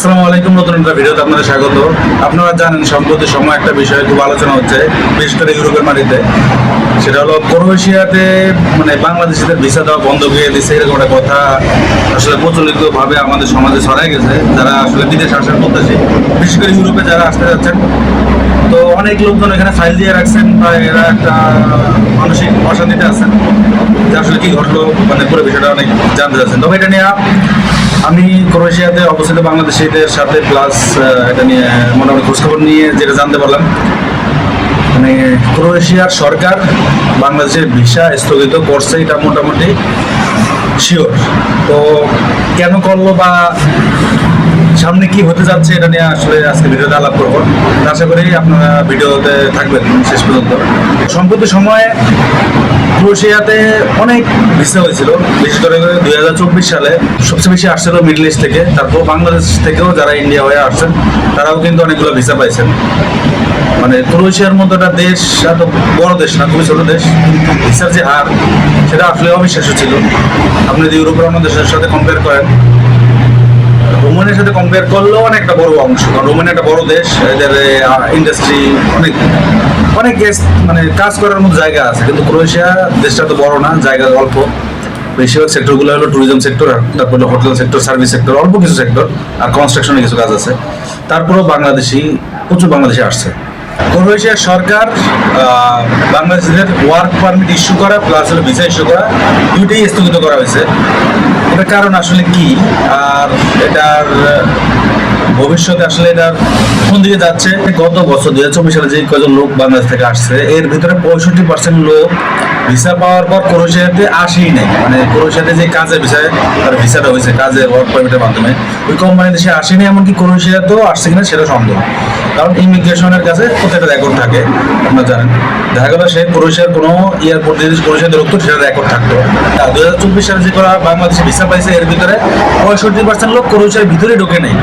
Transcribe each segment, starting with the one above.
আসসালামু আলাইকুম নতুন একটা ভিডিওতে আপনাদের স্বাগত। আপনারা জানেন সম্প্রতি সময় একটা বিষয় খুব আলোচনা হচ্ছে, বিশেষ করে ইউরোপের মাটিতে। সেটা হলো ক্রোয়েশিয়াতে মানে বাংলাদেশিদের ভিসা দেওয়া বন্ধ হয়ে দিচ্ছে এরকম একটা কথা আসলে প্রচলিতভাবে আমাদের সমাজে ছড়াই গেছে, যারা আসলে বিদেশে আসার প্রত্যাশী। বিশেষ করে ইউরোপে যারা আসতে যাচ্ছেন অনেক লোকজন এখানে ফাইল দিয়ে রাখছেন বা এরা একটা মানসিক অশান্তিতে আছেন। যে আসলে কি ঘটলো মানে পুরো বিষয়টা অনেক জানতে চাচ্ছেন। তবে এটা নিয়ে আমি ক্রোয়েশিয়াতে অবস্থিত বাংলাদেশিদের সাথে প্লাস এটা নিয়ে মোটামুটি খোঁজখবর নিয়ে যেটা জানতে পারলাম মানে ক্রোয়েশিয়ার সরকার বাংলাদেশের ভিসা স্থগিত করছে এটা মোটামুটি শিওর। তো কেন করল বা সামনে কি হতে যাচ্ছে এটা নিয়ে আসলে আজকে ভিডিওতে আলাপ করব। আশা করি আপনারা ভিডিওতে থাকবেন শেষ পর্যন্ত। সম্প্রতি সময়ে ক্রোয়েশিয়াতে অনেক ভিসা হয়েছিল। বিশেষ করে দুই হাজার চব্বিশ সালে সবচেয়ে বেশি আসছিল মিডল ইস্ট থেকে। তারপর বাংলাদেশ থেকেও যারা ইন্ডিয়া হয়ে আসছেন, তারাও কিন্তু অনেকগুলো ভিসা পাইছেন। মানে ক্রোয়েশিয়ার মতো একটা দেশ, এত বড় দেশ না, খুবই ছোট দেশ ভিসার যে হার, সেটা আসলে অবিশ্বাস্য ছিল। আপনি যদি ইউরোপের অন্য দেশের সাথে কম্পেয়ার করেন রোমানের সাথে কম্পেয়ার করলেও অনেকটা বড় অংশ, কারণ রোমান একটা বড় দেশ, এদের ইন্ডাস্ট্রি অনেক অনেক মানে কাজ করার মতো জায়গা আছে, কিন্তু ক্রোয়েশিয়া দেশটা তো বড় না, জায়গা অল্প। বেশিরভাগ সেক্টরগুলো হলো ট্যুরিজম সেক্টর আর তারপরে হোটেল সেক্টর সার্ভিস সেক্টর অল্প কিছু সেক্টর আর কনস্ট্রাকশনে কিছু কাজ আছে। তারপরেও বাংলাদেশি, প্রচুর বাংলাদেশি আসছে। ক্রোয়েশিয়ার সরকার বাংলাদেশিদের ওয়ার্ক পারমিট ইস্যু করা প্লাস হলো ভিসা ইস্যু করা, দুইটাই স্থগিত করা হয়েছে। এটার কারণ আসলে কি? আর এটার ভবিষ্যতে আসলে এটার কোন দিকে যাচ্ছে? গত বছর দুই হাজার চব্বিশ সালে যে কজন লোক বাংলাদেশ থেকে আসছে, এর ভিতরে পঁয়ষট্টি পার্সেন্ট লোক ভিসা পাওয়ার পর ক্রোয়েশিয়াতে আসেই নাই। মানে ক্রোয়েশিয়াতে যে কাজে ভিসা তার ভিসাটা হয়েছে কাজে ওয়ার্ক পারমিটের মাধ্যমে। ওই কোম্পানিতে সে আসেনি, এমনকি ক্রোয়েশিয়াতেও আসছে কিনা সেটা সন্দেহ। কারণ ইমিগ্রেশনের কাছে প্রত্যেকটা রেকর্ড থাকে, আপনারা জানেন। দেখা গেল সে ক্রোয়েশিয়ার কোনো এয়ারপোর্ট যদি ক্রোয়েশিয়াতে রুখতো, সেটা রেকর্ড থাকতো। দু হাজার চব্বিশ সালে যে করা বাংলাদেশে ভিসা পাইছে, এর ভিতরে পঁয়ষট্টি পার্সেন্ট লোক ক্রোয়েশিয়ার ভিতরে ঢোকে নেই।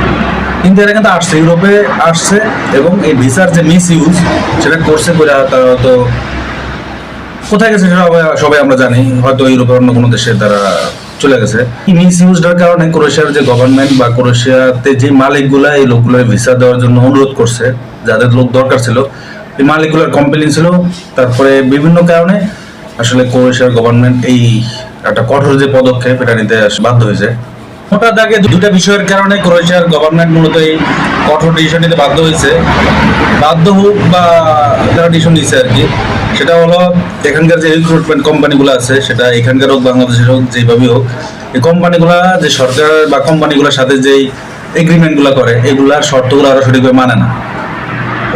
কিন্তু এরা কিন্তু আসছে, ইউরোপে আসছে এবং এই ভিসার যে মিস ইউজ সেটা করছে করে তারা তো কোথায় গেছে সেটা সবাই আমরা জানি। হয়তো ইউরোপের অন্য কোনো দেশে তারা চলে গেছে। কারণে ক্রোয়েশিয়ার যে গভর্নমেন্ট বা ক্রোয়েশিয়াতে যে মালিকগুলা এই লোকগুলো ভিসা দেওয়ার জন্য অনুরোধ করছে, যাদের লোক দরকার ছিল, এই মালিকগুলোর কমপ্লেন ছিল। তারপরে বিভিন্ন কারণে আসলে ক্রোয়েশিয়ার গভর্নমেন্ট এই একটা কঠোর যে পদক্ষেপ, এটা নিতে বাধ্য হয়েছে। মোটা দাগে দুটা বিষয়ের কারণে ক্রোয়েশিয়ার গভর্নমেন্ট মূলত এই কঠোর ডিসিশন নিতে বাধ্য হয়েছে। বাধ্য হোক বা যারা ডিসিশন নিচ্ছে আর কি সেটা হলো এখানকার যে রিক্রুটমেন্ট কোম্পানিগুলো আছে, সেটা এখানকার হোক, বাংলাদেশের হোক যেভাবেই হোক, এই কোম্পানিগুলা যে সরকার বা কোম্পানিগুলোর সাথে যেই এগ্রিমেন্টগুলো করে, এগুলার শর্তগুলো আরও সঠিকভাবে মানে না।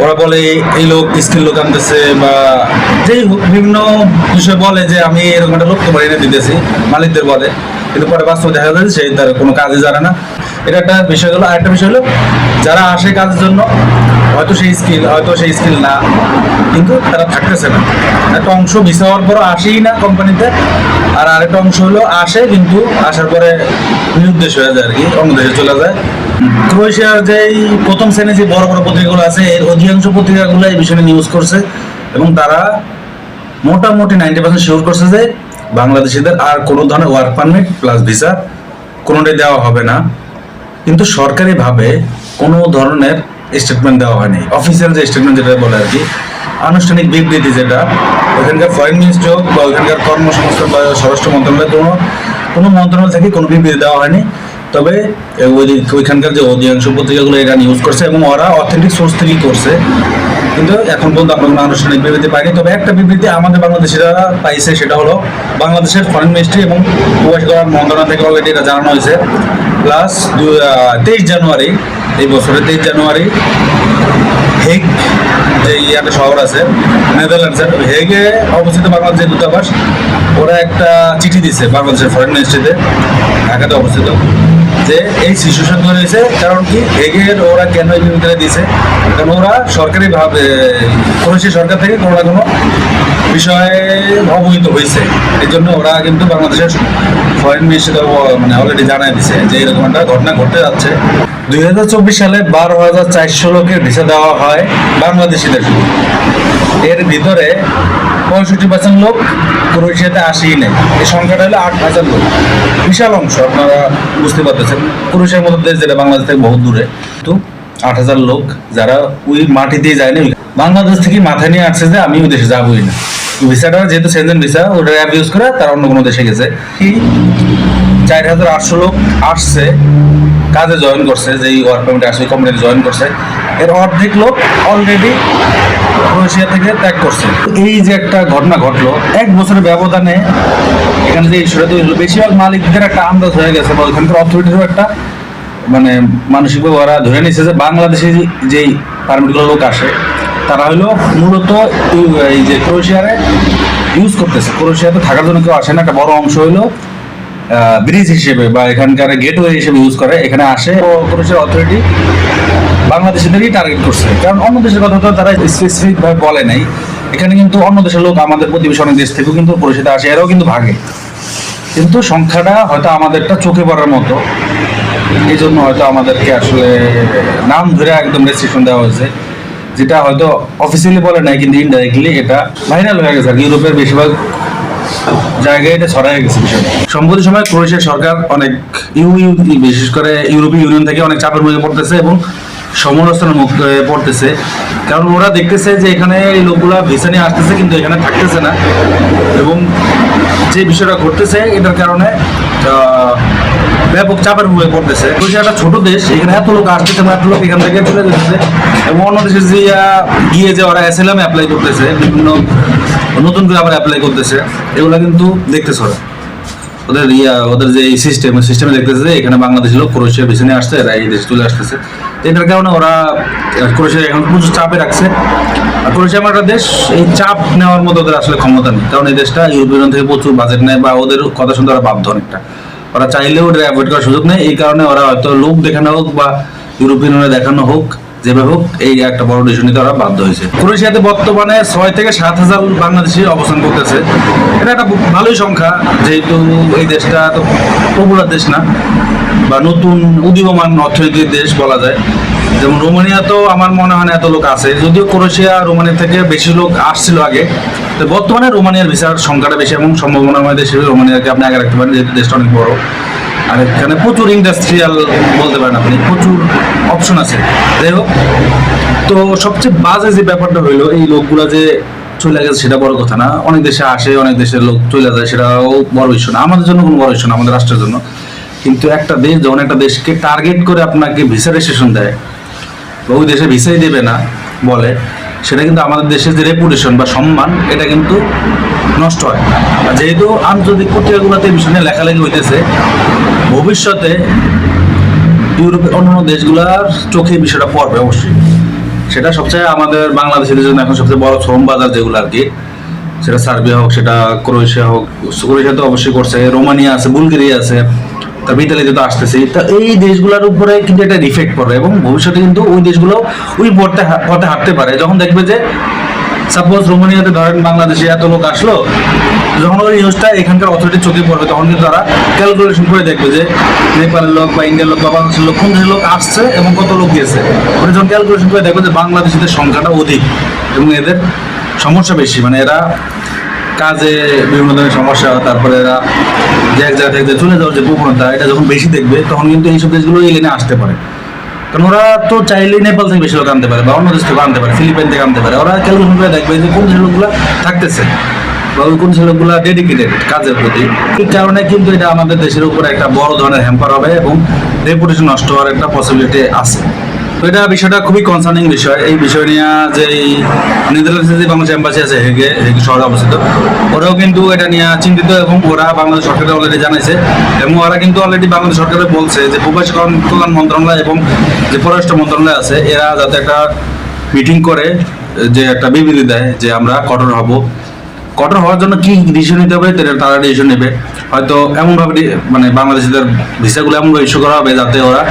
ওরা বলে, এই লোক স্কিল লোক আনতেছে বা যেই বিভিন্ন বিষয় বলে যে, আমি এরকম একটা লোক তোমার এনে দিতেছি মালিকদের বলে। কিন্তু পরে বাস্তবে দেখা যায় সেই তার কোনো কাজে জানে না। এটা একটা বিষয় হলো, আরেকটা বিষয় হলো, যারা আসে কাজের জন্য, হয়তো সেই স্কিল হয়তো সেই স্কিল না, কিন্তু তারা থাকতেছে না। একটা অংশ ভিসা হওয়ার পর আসেই না কোম্পানিতে আর আরেকটা অংশ হলো আসে কিন্তু আসার পরে নিরুদ্দেশ হয়ে যায় আর কি, অন্য দেশে চলে যায়। ক্রোয়েশিয়ার যে প্রথম শ্রেণি যে বড় বড় পত্রিকাগুলো আছে, এর অধিকাংশ পত্রিকাগুলো এই বিষয়ে নিউজ করছে, এবং তারা মোটামুটি নাইনটি পার্সেন্ট শিওর করছে যে বাংলাদেশিদের আর কোনো ধরনের ওয়ার্ক পারমিট প্লাস ভিসা কোনোটাই দেওয়া হবে না। কিন্তু সরকারিভাবে কোনো ধরনের স্টেটমেন্ট দেওয়া হয়নি। অফিসিয়াল যে স্টেটমেন্ট যেটা বলে আর কি, আনুষ্ঠানিক বিবৃতি যেটা ওইখানকার ফরেন মিনিস্ট্রি হোক বা ওইখানকার কর্মসংস্থান বা স্বরাষ্ট্র মন্ত্রণালয়, কোনো কোনো মন্ত্রণালয় থেকে কোনো বিবৃতি দেওয়া হয়নি। তবে ওই- ওইখানকার যে অধিকাংশ পত্রিকাগুলো এটা নিউজ করছে এবং ওরা অথেন্টিক সোর্স থেকেই করছে। কিন্তু এখন পর্যন্ত আমরা কোনো আনুষ্ঠানিক বিবৃতি পাইনি। তবে একটা বিবৃতি আমাদের বাংলাদেশিরা পাইছে, সেটা হলো বাংলাদেশের ফরেন মিনিস্ট্রি এবং প্রবাসী কল্যাণ মন্ত্রণালয় থেকে অলরেডি এটা জানানো হয়েছে। প্লাস দু তেইশ জানুয়ারি, এই বছরের তেইশ জানুয়ারি, হেগ, যে একটা শহর আছে নেদারল্যান্ডসের হেগে অবস্থিত বাংলাদেশের দূতাবাস, ওরা একটা চিঠি দিছে বাংলাদেশের ফরেন মিনিস্ট্রিতে ঢাকাতে অবস্থিত। যে এই সিচুয়েশন তৈরি হয়েছে, কারণ কি হেগের ওরা কেন এই বিবৃতিটা দিয়েছে? কারণ ওরা সরকারিভাবে ক্রোয়েশিয়া সরকার থেকে কোনো না কোনো বিষয়ে অবহিত হয়েছে। এই জন্য ওরা কিন্তু বাংলাদেশের ফরেন মিনিস্ট্রি মানে অলরেডি জানাই দিছে যে এরকম একটা ঘটনা ঘটতে যাচ্ছে। দুই হাজার চব্বিশ সালে বারো হাজার চারশো লোকের ভিসা দেওয়া হয় বাংলাদেশিদের এর ভিতরে পঁয়ষট্টি পার্সেন্ট লোক ক্রোয়েশিয়াতে আসেই নেই। এই সংখ্যাটা হলো আট হাজার লোক। বিশাল অংশ, আপনারা বুঝতে পারতেছেন। ক্রোয়েশিয়ার মতো দেশ যেটা বাংলাদেশ থেকে বহু দূরে। তো আট হাজার লোক যারা ওই মাটিতেই যায় না বাংলাদেশ থেকে মাথায় নিয়ে আসছে যে আমি ওই দেশে যাবোই না। ভিসাটা, যেহেতু সেনজেন ভিসা, ওটা অ্যাপ ইউজ করে তারা অন্য কোনো দেশে গেছে। কি? চার হাজার আটশো লোক আসছে, কাজে জয়েন করছে যে ওয়ার্ক পারমিটে আসছে কোম্পানিতে জয়েন করছে। এর অর্ধেক লোক অলরেডি ক্রোয়েশিয়া থেকে ত্যাগ করছে। এই যে একটা ঘটনা ঘটলো, এক বছরের ব্যবধানে এখানে যে ইস্যুটা তৈরি হলো বেশিরভাগ মালিকদের একটা আন্দাজ হয়ে গেছে, বা ওইখানকার অথরিটিরও একটা মানে মানসিকভাবে ওরা ধরে নিচ্ছে যে বাংলাদেশে যেই পারমিটগুলো লোক আসে, তারা হলো মূলত এই- এই যে ক্রোয়েশিয়ারে ইউজ করতেছে। ক্রোয়েশিয়াতে থাকার জন্য কেউ আসে না, একটা বড় অংশ হলো ব্রিজ হিসেবে বা এখানকার গেটওয়ে হিসেবে ইউজ করে, এখানে আসে। ও ক্রোয়েশিয়ার অথরিটি বাংলাদেশিদেরই টার্গেট করছে। কারণ অন্য দেশের কথা তো তারা স্পেসিফিক ভাবে বলে নাই। এখানে কিন্তু অন্য দেশের লোক আমাদের প্রতিবেশী অনেক দেশ থেকেও কিন্তু ক্রোয়েশিয়াতে আসে, এরাও কিন্তু ভাগে। কিন্তু সংখ্যাটা হয়তো আমাদেরটা চোখে পড়ার মতো। এই জন্য হয়তো আমাদেরকে আসলে নাম ধরে একদম রেস্ট্রিকশন দেওয়া হয়েছে। যেটা হয়তো অফিসিয়ালি বলে নাই, কিন্তু ইনডাইরেক্টলি এটা ভাইরাল হয়ে গেছে। আর। ইউরোপের বেশিরভাগ জায়গায় এটা ছড়াই গেছে বিষয়টা। সম্প্রতি সময় ক্রোয়েশিয়া সরকার অনেক ইউ বিশেষ করে ইউরোপীয় ইউনিয়ন থেকে অনেক চাপের মুখে পড়তেছে এবং সমালোচনার মুখে পড়তেছে। কারণ ওরা দেখতেছে যে এখানে এই লোকগুলা ভিসা নিয়ে আসতেছে, কিন্তু এখানে থাকতেছে না। এবং যে বিষয়টা ঘটতেছে, এটার কারণে ব্যাপক চাপের মুখে পড়তেছে। ক্রোয়েশিয়া একটা ছোট দেশ, এখানে এত লোক আসতেছে এত লোক এখান থেকে চলে যেতেছে এবং অন্য দেশে যে গিয়ে যে ওরা অ্যাসেলাম অ্যাপ্লাই করতেছে, বিভিন্ন নতুন করে আবার অ্যাপ্লাই করতেছে, এগুলো কিন্তু দেখতেছে ওরা। ওদের ইয়া ওদের যে এই সিস্টেম সিস্টেমে দেখতেছে যে এখানে বাংলাদেশের লোক ক্রোয়েশিয়া পিছনে আসছে এরা এই দেশে চলে আসতেছে। এটার কারণে ওরা আহ, ক্রোয়েশিয়া এখন প্রচুর চাপে রাখছে। আর ক্রোয়েশিয়া আমার একটা দেশ এই চাপ নেওয়ার মতো ওদের আসলে ক্ষমতা নেই। কারণ এই দেশটা ইউরোপিয়ান থেকে প্রচুর বাজেট নেয় বা ওদের কথা শুনতে ওরা বাধ্য অনেকটা। ওরা চাইলেও ওটা অ্যাভয়েড করার সুযোগ নেই। এই কারণে ওরা হয়তো লোক দেখানো হোক বা ইউরোপিয়ান দেখানো হোক যেভাবে হোক, এই একটা বড় ডিসিশন নিতে ওরা বাধ্য হয়েছে। ক্রোয়েশিয়াতে বর্তমানে ছয় থেকে সাত হাজার বাংলাদেশি অবস্থান করতেছে। এটা একটা ভালোই সংখ্যা, যেহেতু এই দেশটা তো পপুলার দেশ না, বা নতুন উদীয়মান অর্থনৈতিক দেশ বলা যায়। যেমন রোমানিয়া তো আমার মনে হয় না এত লোক আছে, যদিও ক্রোয়েশিয়া রোমানিয়া থেকে বেশি লোক আসছিল আগে। তো বর্তমানে রোমানিয়ার ভিসার সংখ্যাটা বেশি এবং সম্ভাবনাময় দেশ হিসেবে রোমানিয়াকে আপনি আগে রাখতে পারেন, যেহেতু দেশটা অনেক বড়। আর এখানে প্রচুর ইন্ডাস্ট্রিয়াল বলতে পারেন আপনি, প্রচুর অপশন আছে। যাই হোক, তো সবচেয়ে বাজে যে ব্যাপারটা হইল, এই লোকগুলা যে চলে গেছে সেটা বড় কথা না। অনেক দেশে আসে, অনেক দেশের লোক চলে যায়, সেটাও বড় ইস্যু না। আমাদের জন্য কোনো বড় ইস্যু না, আমাদের রাষ্ট্রের জন্য। কিন্তু একটা দেশ, যখন একটা দেশকে টার্গেট করে আপনাকে ভিসা রেজিস্ট্রেশন দেয় ওই দেশে ভিসাই দেবে না, বলে। সেটা কিন্তু আমাদের দেশের যে রেপুটেশন বা সম্মান, এটা কিন্তু নষ্ট হয়। যেহেতু আন্তর্জাতিক পত্রিকাগুলোতে এই বিষয় নিয়ে লেখালেখি হইতেছে, ভবিষ্যতে ইউরোপের অন্যান্য দেশগুলার চোখে বিষয়টা পড়বে অবশ্যই। সেটা সবচেয়ে আমাদের বাংলাদেশের জন্য এখন সবচেয়ে বড় শ্রম বাজার যেগুলো আর কি, সেটা সার্বিয়া হোক, সেটা ক্রোয়েশিয়া হোক, ক্রোয়েশিয়া তো অবশ্যই করছে, রোমানিয়া আছে, বুলগেরিয়া আছে তারপর ইতালিতে তো আসতেছে। তা এই দেশগুলোর উপরে কিন্তু এটা ইফেক্ট পড়বে এবং ভবিষ্যতে কিন্তু ওই দেশগুলো ওই পথে পথে হাঁটতে পারে। যখন দেখবে যে সাপোজ রোমানিয়াতে ধরেন বাংলাদেশে এত লোক আসলো, যখন ওই নিউজটা এখানকার অথরিটি চোখে পড়বে, তখন কিন্তু তারা ক্যালকুলেশন করে দেখবে যে, নেপালের লোক বা ইন্ডিয়ার লোক বা বাংলাদেশের লোক, কোন দেশের লোক আসছে এবং কত লোক গিয়েছে। ওরা যখন ক্যালকুলেশন করে দেখবে যে বাংলাদেশিদের সংখ্যাটা অধিক এবং এদের সমস্যা বেশি। মানে এরা কাজে বিভিন্ন ধরনের সমস্যা, তারপরে এরা যে এক জায়গা থেকে চলে যাওয়ার যে প্রবণতা এটা যখন বেশি দেখবে, তখন কিন্তু এইসব দেশগুলো এই লেনে আসতে পারে। কারণ ওরা তো চাইলেই নেপাল থেকে বেশি লোক আনতে পারে, বা অন্য দেশ থেকে আনতে পারে, ফিলিপাইন থেকে আনতে পারে। ওরা ক্যালকুলেশন করে দেখবে যে কোন লোকগুলো থাকতেছে, বা কোন লোকগুলো ডেডিকেটেড কাজের প্রতি। এই কারণে কিন্তু এটা আমাদের দেশের উপরে একটা বড় ধরনের হ্যাম্পার হবে এবং রেপুটেশন নষ্ট হওয়ার একটা পসিবিলিটি আছে। তো এটা বিষয়টা খুবই কনসার্নিং বিষয়। এই বিষয় নিয়ে যে নেদারল্যান্ডসে যে বাংলাদেশ এম্বাসি আছে, হেগে হেগে শহরে অবস্থিত, ওরাও কিন্তু এটা নিয়ে চিন্তিত এবং ওরা বাংলাদেশ সরকারকে অলরেডি জানাইছে এবং ওরা কিন্তু অলরেডি বাংলাদেশ সরকারে বলছে যে প্রবাসী কল্যাণ- মন্ত্রণালয় এবং যে পররাষ্ট্র মন্ত্রণালয় আছে, এরা যাতে একটা মিটিং করে, যে একটা বিবৃতি দেয় যে আমরা কঠোর হব। কঠোর হওয়ার জন্য কি ডিসিশন নিতে হবে, তারা ডিসিশন নেবে। হয়তো এমনভাবে মানে বাংলাদেশিদের ভিসাগুলো এমনভাবে ইস্যু করা হবে যাতে ওরা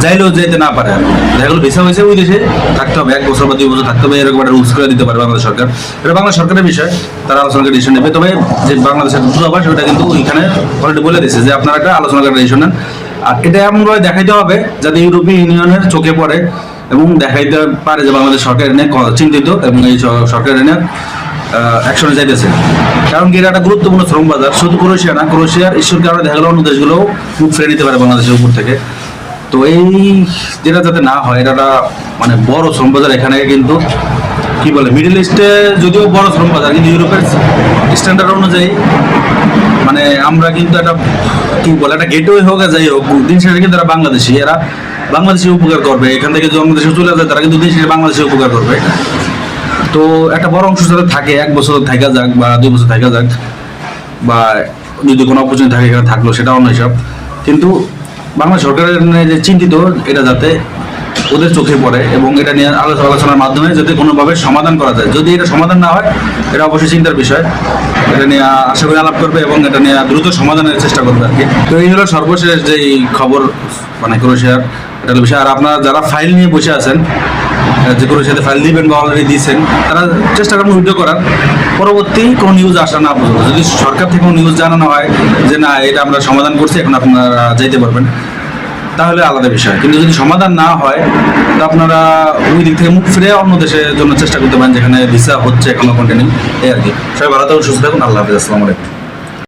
চাইলেও যেতে না পারে দেখা গেলো ভিসা হয়েছে ওই দেশে, থাকতে হবে, এক বছর বা দুই বছর থাকতে হবে, এরকম একটা রুলস করে দিতে পারে বাংলাদেশ সরকার। এটা বাংলাদেশ সরকারের বিষয়, তারা আলোচনা ডিসিশন নেবে। তবে যে বাংলাদেশের দূতাবাস, ওটা কিন্তু ওইখানে অলরেডি বলে দিয়েছে যে আপনারা একটা আলোচনা করে ডিসিশন নেন। আর এটা এমনভাবে দেখাইতে হবে যাতে ইউরোপীয় ইউনিয়নের চোখে পড়ে এবং দেখাইতে পারে যে বাংলাদেশ সরকার ক- চিন্তিত এবং এই সরকার নিয়ে অ্যাকশনে যাইতেছে কারণ কি এটা একটা গুরুত্বপূর্ণ শ্রম বাজার শুধু ক্রোয়েশিয়া না, ক্রোয়েশিয়ার ইস্যুর কারণে দেখা গেলো অন্য দেশগুলোও মুখ ফিরে নিতে পারে বাংলাদেশের উপর থেকে। তো এই যেটা যাতে না হয় এটা মানে বড় শ্রম বাজার এখানে কিন্তু কি বলে মিডল ইস্টে যদিও বড় শ্রম বাজার কিন্তু ইউরোপের স্ট্যান্ডার্ড অনুযায়ী মানে আমরা কিন্তু একটা কি বলে, একটা গেটওয়ে হোক আর যাই হোক, দিন শেষে কিন্তু তারা বাংলাদেশি, এরা বাংলাদেশে উপকার করবে। এখান থেকে যদি অন্য দেশে চলে যায়, তারা কিন্তু দিন শেষে বাংলাদেশি উপকার করবে। তো একটা বড় অংশ যাতে থাকে, এক বছর থাকা যাক বা দুই বছর থাকা যাক, বা যদি কোনো অপরচুনিটি থাকে, এখানে থাকল সেটা অন্য হিসাব। কিন্তু বাংলা সরকারের যে চিন্তিত, এটা যাতে ওদের চোখে পড়ে এবং এটা নিয়ে আলোচনা আলোচনার মাধ্যমে যাতে কোনোভাবে সমাধান করা যায়। যদি এটা সমাধান না হয়, এটা অবশ্যই চিন্তার বিষয়। এটা নিয়ে আশা করি আলাপ করবে এবং এটা নিয়ে দ্রুত সমাধানের চেষ্টা করবে আর কি। তো এই হলো সর্বশেষ যেই খবর মানে ক্রোশিয়ার এটা বিষয়। আর আপনারা যারা ফাইল নিয়ে বসে আছেন যে ক্রোয়েশিয়াতে ফাইল দিবেন বা অলরেডি দিয়েছেন, তারা চেষ্টা করবেন উইথড্র করার। পরবর্তী কোনো নিউজ আসা না পর্যন্ত। যদি সরকার থেকে কোনো নিউজ জানানো হয় যে না, এটা আমরা সমাধান করছি, এখন আপনারা যাইতে পারবেন। তাহলে আলাদা বিষয়। কিন্তু যদি সমাধান না হয়, তো আপনারা ওই দিক থেকে মুখ ফিরে অন্য দেশের জন্য চেষ্টা করতে পারেন, যেখানে ভিসা হচ্ছে এখনও কন্টিনিউ এই আর কি। সবাই ভালো থাকুন, সুস্থ থাকুন। আল্লাহ হাফিজ। আসসালামু আলাইকুম।